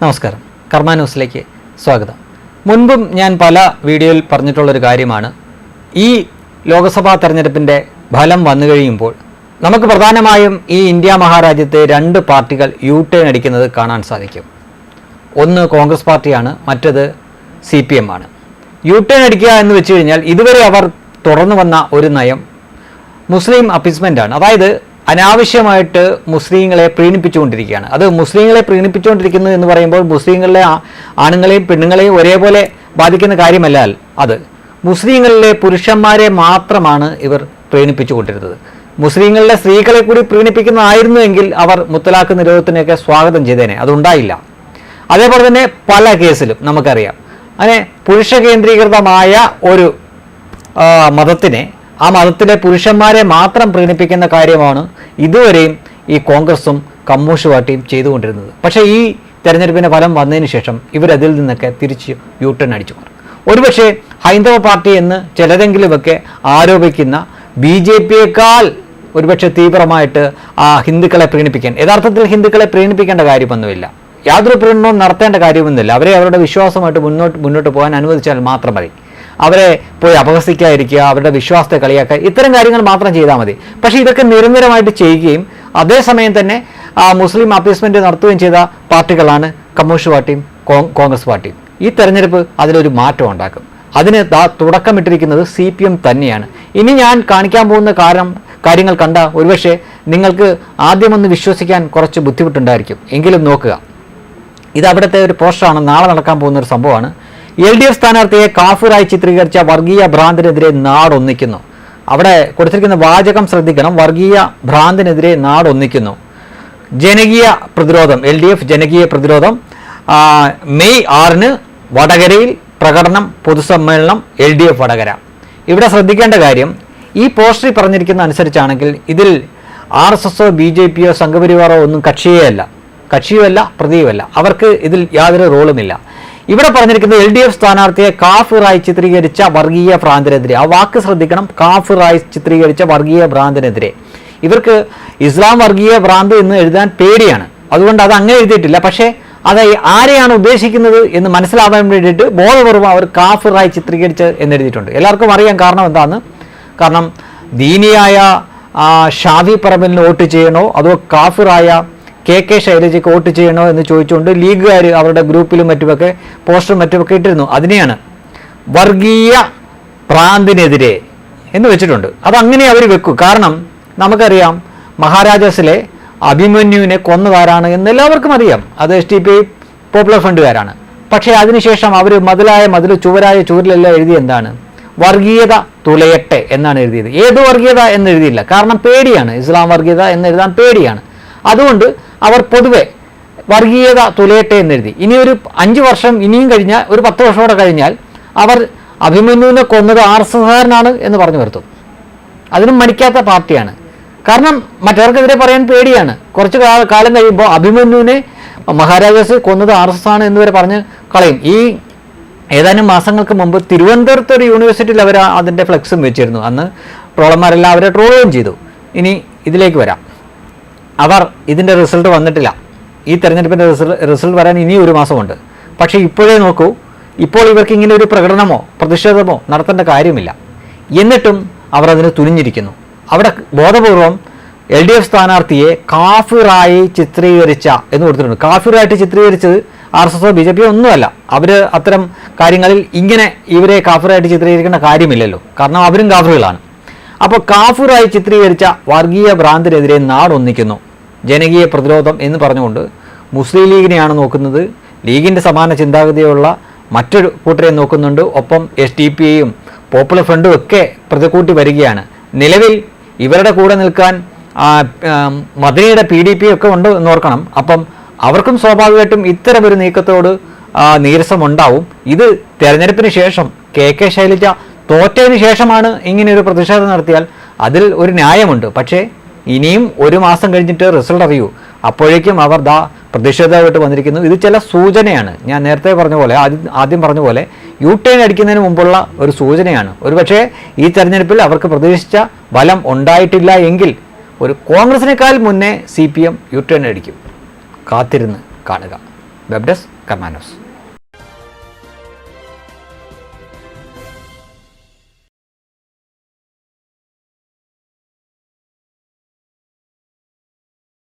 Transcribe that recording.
നമസ്കാരം. കർമ്മ ന്യൂസിലേക്ക് സ്വാഗതം. മുൻപും ഞാൻ പല വീഡിയോയിൽ പറഞ്ഞിട്ടുള്ളൊരു കാര്യമാണ്. ഈ ലോക്സഭാ തെരഞ്ഞെടുപ്പിന്റെ ഫലം വന്നു കഴിയുമ്പോൾ നമുക്ക് പ്രധാനമായും ഈ ഇന്ത്യ മഹാരാജ്യത്തെ രണ്ട് പാർട്ടികൾ യു ടേൺ അടിക്കുന്നത് കാണാൻ സാധിക്കും. ഒന്ന് കോൺഗ്രസ് പാർട്ടിയാണ് മറ്റത് സി പി എം ആണ്. യു ടേൺ അടിക്കുക എന്ന് വെച്ച് കഴിഞ്ഞാൽ ഇതുവരെ അവർ തുടർന്നു വന്ന ഒരു നയം മുസ്ലിം അപ്പീസ്മെന്റ് ആണ്. അതായത് അനാവശ്യമായിട്ട് മുസ്ലിങ്ങളെ പ്രീണിപ്പിച്ചുകൊണ്ടിരിക്കുകയാണ്. അത് മുസ്ലിങ്ങളെ പ്രീണിപ്പിച്ചുകൊണ്ടിരിക്കുന്നു എന്ന് പറയുമ്പോൾ മുസ്ലിങ്ങളിലെ ആണുങ്ങളെയും പെണ്ണുങ്ങളെയും ഒരേപോലെ ബാധിക്കുന്ന കാര്യമല്ല അത്. മുസ്ലിങ്ങളിലെ പുരുഷന്മാരെ മാത്രമാണ് ഇവർ പ്രീണിപ്പിച്ചുകൊണ്ടിരുന്നത്. മുസ്ലിങ്ങളിലെ സ്ത്രീകളെ കൂടി പ്രീണിപ്പിക്കുന്നതായിരുന്നുവെങ്കിൽ അവർ മുത്തലാഖ് നിരോധത്തിനെയൊക്കെ സ്വാഗതം ചെയ്തേനെ. അതുണ്ടായില്ല അതേപോലെ തന്നെ പല കേസിലും നമുക്കറിയാം. അങ്ങനെ പുരുഷ കേന്ദ്രീകൃതമായ ഒരു മതത്തിനെ ആ മതത്തിലെ പുരുഷന്മാരെ മാത്രം പ്രീണിപ്പിക്കുന്ന കാര്യമാണ് ഇതുവരെയും ഈ കോൺഗ്രസും കമ്മ്യൂണിസ്റ്റ് പാർട്ടിയും ചെയ്തുകൊണ്ടിരുന്നത്. പക്ഷേ ഈ തെരഞ്ഞെടുപ്പിന്റെ ഫലം വന്നതിന് ശേഷം ഇവരതിൽ നിന്നൊക്കെ തിരിച്ച് യൂട്ടേൺ അടിച്ചു മാറി. ഒരുപക്ഷെ ഹൈന്ദവ പാർട്ടി എന്ന് ചിലരെങ്കിലുമൊക്കെ ആരോപിക്കുന്ന ബി ജെ പിയേക്കാൾ ഒരുപക്ഷെ തീവ്രമായിട്ട് ആ ഹിന്ദുക്കളെ പ്രീണിപ്പിക്കാൻ. യഥാർത്ഥത്തിൽ ഹിന്ദുക്കളെ പ്രീണിപ്പിക്കേണ്ട കാര്യമൊന്നുമില്ല. യാതൊരു പ്രീണനവും നടത്തേണ്ട കാര്യമൊന്നുമില്ല. അവരെ അവരുടെ വിശ്വാസമായിട്ട് മുന്നോട്ട് മുന്നോട്ട് പോകാൻ അനുവദിച്ചാൽ മാത്രം മതി. അവരെ പോയി അപഹസിക്കാതിരിക്കുക അവരുടെ വിശ്വാസത്തെ കളിയാക്കുക ഇത്തരം കാര്യങ്ങൾ മാത്രം ചെയ്താൽ മതി. പക്ഷേ ഇതൊക്കെ നിരന്തരമായിട്ട് ചെയ്യുകയും അതേസമയം തന്നെ മുസ്ലിം അപ്പീസ്മെന്റ് നടത്തുകയും ചെയ്ത പാർട്ടികളാണ് കമ്മ്യൂണിസ്റ്റ് പാർട്ടിയും കോൺഗ്രസ് പാർട്ടിയും. ഈ തെരഞ്ഞെടുപ്പ് അതിലൊരു മാറ്റം ഉണ്ടാക്കും. അതിന് തുടക്കമിട്ടിരിക്കുന്നത് സി പി എം തന്നെയാണ്. ഇനി ഞാൻ കാണിക്കാൻ പോകുന്ന കാരണം കാര്യങ്ങൾ കണ്ട ഒരുപക്ഷെ നിങ്ങൾക്ക് ആദ്യമൊന്ന് വിശ്വസിക്കാൻ കുറച്ച് ബുദ്ധിമുട്ടുണ്ടായിരിക്കും. എങ്കിലും നോക്കുക. ഇത് അവിടുത്തെ ഒരു പോസ്റ്ററാണ്. നാളെ നടക്കാൻ പോകുന്ന ഒരു സംഭവമാണ്. എൽ ഡി എഫ് സ്ഥാനാർത്ഥിയെ കാഫിറായി ചിത്രീകരിച്ച വർഗീയ ഭ്രാന്തിനെതിരെ നാടൊന്നിക്കുന്നു. അവിടെ കൊടുത്തിരിക്കുന്ന വാചകം ശ്രദ്ധിക്കണം. വർഗീയ ഭ്രാന്തിനെതിരെ നാടൊന്നിക്കുന്നു. ജനകീയ പ്രതിരോധം എൽ ഡി എഫ് ജനകീയ പ്രതിരോധം മെയ് ആറിന് വടകരയിൽ പ്രകടനം പൊതുസമ്മേളനം എൽ ഡി എഫ് വടകര. ഇവിടെ ശ്രദ്ധിക്കേണ്ട കാര്യം ഈ പോസ്റ്ററിൽ പറഞ്ഞിരിക്കുന്ന അനുസരിച്ചാണെങ്കിൽ ഇതിൽ ആർ എസ് എസോ ബി ജെ പിയോ സംഘപരിവാറോ ഒന്നും കക്ഷിയേ അല്ല കക്ഷിയുമല്ല പ്രതിയുമല്ല. അവർക്ക് ഇതിൽ യാതൊരു റോളുമില്ല. ഇവിടെ പറഞ്ഞിരിക്കുന്നത് എൽ ഡി എഫ് സ്ഥാനാർത്ഥിയെ കാഫിറായി ചിത്രീകരിച്ച വർഗീയ ഭ്രാന്തിനെതിരെ. ആ വാക്ക് ശ്രദ്ധിക്കണം. കാഫിറായി ചിത്രീകരിച്ച വർഗീയ ഭ്രാന്തിനെതിരെ. ഇവർക്ക് ഇസ്ലാം വർഗീയ ഭ്രാന്ത് എന്ന് എഴുതാൻ പേടിയാണ്. അതുകൊണ്ട് അത് അങ്ങനെ എഴുതിയിട്ടില്ല. പക്ഷേ അത് ആരെയാണ് ഉദ്ദേശിക്കുന്നത് എന്ന് മനസ്സിലാവാൻ വേണ്ടിയിട്ട് ബോധപൂർവം അവർ കാഫിറായി ചിത്രീകരിച്ച് എന്നെഴുതിയിട്ടുണ്ട് എല്ലാവർക്കും അറിയാം കാരണം എന്താന്ന്? കാരണം ദീനിയായ ഷാദി പറമ്പലിന് വോട്ട് ചെയ്യണോ? അതോ കാഫിറായ കെ കെ ശൈലജയ്ക്ക് വോട്ട് ചെയ്യണോ എന്ന് ചോദിച്ചുകൊണ്ട് ലീഗുകാർ അവരുടെ ഗ്രൂപ്പിലും മറ്റുമൊക്കെ പോസ്റ്ററും മറ്റുമൊക്കെ ഇട്ടിരുന്നു. അതിനെയാണ് വർഗീയ പ്രാന്തിനെതിരെ എന്ന് വെച്ചിട്ടുണ്ട്. അതങ്ങനെ അവർ വെക്കും. കാരണം നമുക്കറിയാം മഹാരാജാസിലെ അഭിമന്യുവിനെ കൊന്നതാരാണ് എന്ന് എല്ലാവർക്കും അറിയാം. അത് എസ് ടി പി പോപ്പുലർ ഫ്രണ്ടുകാരാണ്. പക്ഷേ അതിനുശേഷം അവർ മതിലായ മതിൽ ചുവരായ ചുവരിലെല്ലാം എഴുതി എന്താണ്? വർഗീയത തുലയട്ടെ എന്നാണ് എഴുതിയത്. ഏത് വർഗീയത എന്ന് എഴുതിയില്ല. കാരണം പേടിയാണ്. ഇസ്ലാം വർഗീയത എന്ന് എഴുതാൻ പേടിയാണ്. അതുകൊണ്ട് അവർ പൊതുവെ വർഗീയത തുലയട്ടെ എന്നെഴുതി. ഇനി ഒരു അഞ്ച് വർഷം ഇനിയും കഴിഞ്ഞാൽ ഒരു പത്ത് വർഷം കൂടെ കഴിഞ്ഞാൽ അവർ അഭിമന്യുവിനെ കൊന്നത് ആർ എസ് എസ്കാരനാണ് എന്ന് പറഞ്ഞു വരുത്തും. അതിനും മടിക്കാത്ത പാർട്ടിയാണ്. കാരണം മറ്റവർക്കെതിരെ പറയാൻ പേടിയാണ്. കുറച്ച് കാല കാലം കഴിയുമ്പോൾ അഭിമന്യുവിനെ മഹാരാജാസ് കൊന്നത് ആർ എസ് എസ് ആണ് എന്ന് വരെ പറഞ്ഞ് കളയും. ഈ ഏതാനും മാസങ്ങൾക്ക് മുമ്പ് തിരുവനന്തപുരത്ത് ഒരു യൂണിവേഴ്സിറ്റിയിൽ അവർ അതിന്റെ ഫ്ലെക്സും വെച്ചിരുന്നു. അന്ന് ട്രോളന്മാരെല്ലാം അവരെ ട്രോളുകയും ചെയ്തു. ഇനി ഇതിലേക്ക് വരാം. അവർ ഇതിന്റെ റിസൾട്ട് വന്നിട്ടില്ല. ഈ തെരഞ്ഞെടുപ്പിന്റെ റിസൾട്ട് റിസൾട്ട് വരാൻ ഇനിയും ഒരു മാസമുണ്ട്. പക്ഷേ ഇപ്പോഴേ നോക്കൂ ഇപ്പോൾ ഇവർക്ക് ഇങ്ങനെ ഒരു പ്രകടനമോ പ്രതിഷേധമോ നടത്തേണ്ട കാര്യമില്ല. എന്നിട്ടും അവർ അതിന് തുനിഞ്ഞിരിക്കുന്നു. അവിടെ ബോധപൂർവം എൽ ഡി എഫ് സ്ഥാനാർത്ഥിയെ കാഫിറായി ചിത്രീകരിച്ച എന്ന് കൊടുത്തിട്ടുണ്ട്. കാഫിറായിട്ട് ചിത്രീകരിച്ചത് ആർ എസ് എസോ ബി ജെ പിയോ ഒന്നുമല്ല. അവർ അത്തരം കാര്യങ്ങളിൽ ഇങ്ങനെ ഇവരെ കാഫിറായിട്ട് ചിത്രീകരിക്കേണ്ട കാര്യമില്ലല്ലോ. കാരണം അവരും കാഫിറുകളാണ്. അപ്പോൾ കാഫിറായി ചിത്രീകരിച്ച വർഗീയ ഭ്രാന്തിനെതിരെ നാടൊന്നിക്കുന്നു. ജനകീയ പ്രതിരോധം എന്ന് പറഞ്ഞുകൊണ്ട് മുസ്ലിം ലീഗിനെയാണ് നോക്കുന്നത്. ലീഗിന്റെ സമാന ചിന്താഗതിയുള്ള മറ്റൊരു കൂട്ടരെ നോക്കുന്നുണ്ട്. ഒപ്പം എസ് ഡി പി ഐയും പോപ്പുലർ ഫ്രണ്ടും ഒക്കെ പ്രതികൂട്ടി വരികയാണ്. നിലവിൽ ഇവരുടെ കൂടെ നിൽക്കാൻ മദനിയുടെ പി ഡി പി ഒക്കെ ഉണ്ട് എന്ന് ഓർക്കണം. അപ്പം അവർക്കും സ്വാഭാവികമായിട്ടും ഇത്തരം ഒരു നീക്കത്തോട് നീരസമുണ്ടാവും. ഇത് തെരഞ്ഞെടുപ്പിന് ശേഷം കെ കെ ശൈലജ തോറ്റതിന് ശേഷമാണ് ഇങ്ങനെ ഒരു പ്രതിഷേധം നടത്തിയാൽ അതിൽ ഒരു ന്യായമുണ്ട്. പക്ഷേ ഇനിയും ഒരു മാസം കഴിഞ്ഞിട്ട് റിസൾട്ട് അറിയൂ. അപ്പോഴേക്കും അവർ ദാ പ്രതിഷേധമായിട്ട് വന്നിരിക്കുന്നു. ഇത് ചില സൂചനയാണ്. ഞാൻ നേരത്തെ പറഞ്ഞ പോലെ ആദ്യം ആദ്യം പറഞ്ഞ പോലെ യു ടേൺ അടിക്കുന്നതിന് മുമ്പുള്ള ഒരു സൂചനയാണ്. ഒരുപക്ഷെ ഈ തെരഞ്ഞെടുപ്പിൽ അവർക്ക് പ്രതീക്ഷിച്ച ബലം ഉണ്ടായിട്ടില്ല എങ്കിൽ ഒരു കോൺഗ്രസിനേക്കാൾ മുന്നേ C P M U turn അടിക്കും. കാത്തിരുന്ന് കാണുക. വെബ് കമാനോസ്